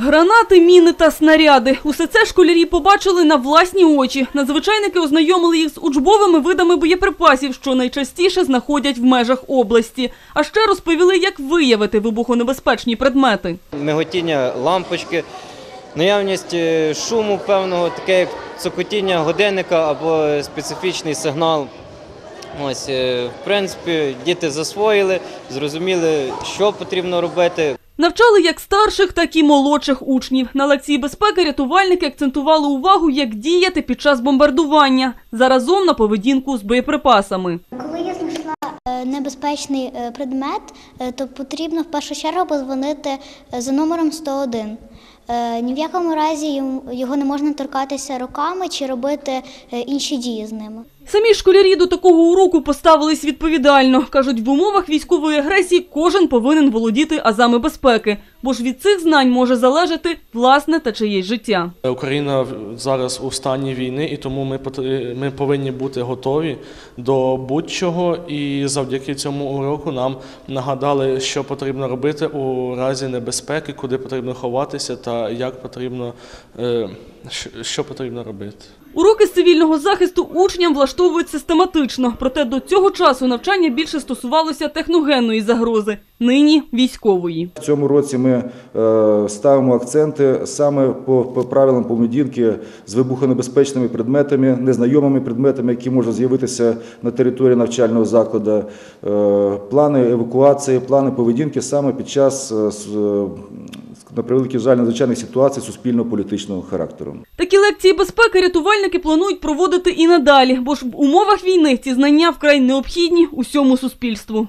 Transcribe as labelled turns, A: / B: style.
A: Гранати, міни та снаряди. Усе це школярі побачили на власні очі. Надзвичайники ознайомили їх з учбовими видами боєприпасів, що найчастіше знаходять в межах області. А ще розповіли, як виявити вибухонебезпечні предмети.
B: миготіння лампочки, наявність е, шуму певного, таке як цокотіння годинника або специфічний сигнал. Ось, е, в принципі, діти засвоїли, зрозуміли, що потрібно робити.
A: Навчали як старших, так і молодших учнів. На лекції безпеки рятувальники акцентували увагу, як діяти під час бомбардування, заразом на поведінку з боєприпасами.
C: Коли я знайшла е, небезпечний е, предмет, е, то потрібно в першу чергу позвонити за номером 101. Е, Ні в якому разі йому- його не можна торкатися руками чи робити е, інші дії з ними.
A: Самі школярі до такого уроку поставились відповідально. Кажуть, в умовах військової агресії кожен повинен володіти азами безпеки, бо ж від цих знань може залежати власне та чиєсь життя.
D: Україна зараз у стані війни, і тому ми ми повинні бути готові до будь-чого. І завдяки цьому уроку нам нагадали, що потрібно робити у разі небезпеки, куди потрібно ховатися та як потрібно е, що- потрібно робити.
A: Уроки з цивільного захисту учням влаштовують систематично, проте до цього часу навчання більше стосувалося техногенної загрози, нині військової.
E: В цьому році ми е, ставимо акценти саме по, правилам поведінки з вибухонебезпечними предметами, незнайомими предметами, які можуть з'явитися на території навчального закладу, е, плани евакуації, плани поведінки саме під час, на превеликий жаль, надзвичайних ситуацій суспільно-політичного характеру.
A: Такі лекції безпеки рятувальники планують проводити і надалі, бо ж в умовах війни ці знання вкрай необхідні усьому суспільству.